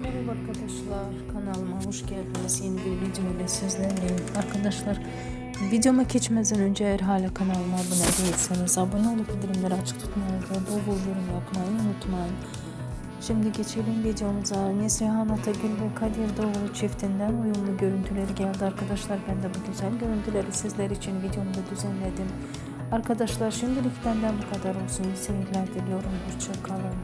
Merhaba arkadaşlar kanalıma hoş geldiniz. Yeni bir video ile sizlerleyim. Arkadaşlar videoma geçmeden önce eğer hala kanalıma abone değilseniz abone olup bildirimleri açık tutmayı ve bol bol yorum yapmayı unutmayın. Şimdi geçelim videomuza. Neslihan Atagül ve Kadir Doğulu çiftinden uyumlu görüntüler geldi. Arkadaşlar ben de bu güzel görüntüleri sizler için videomda düzenledim. Arkadaşlar şimdilik benden bu kadar olsun. İyi seyirler diliyorum. Hoşçakalın.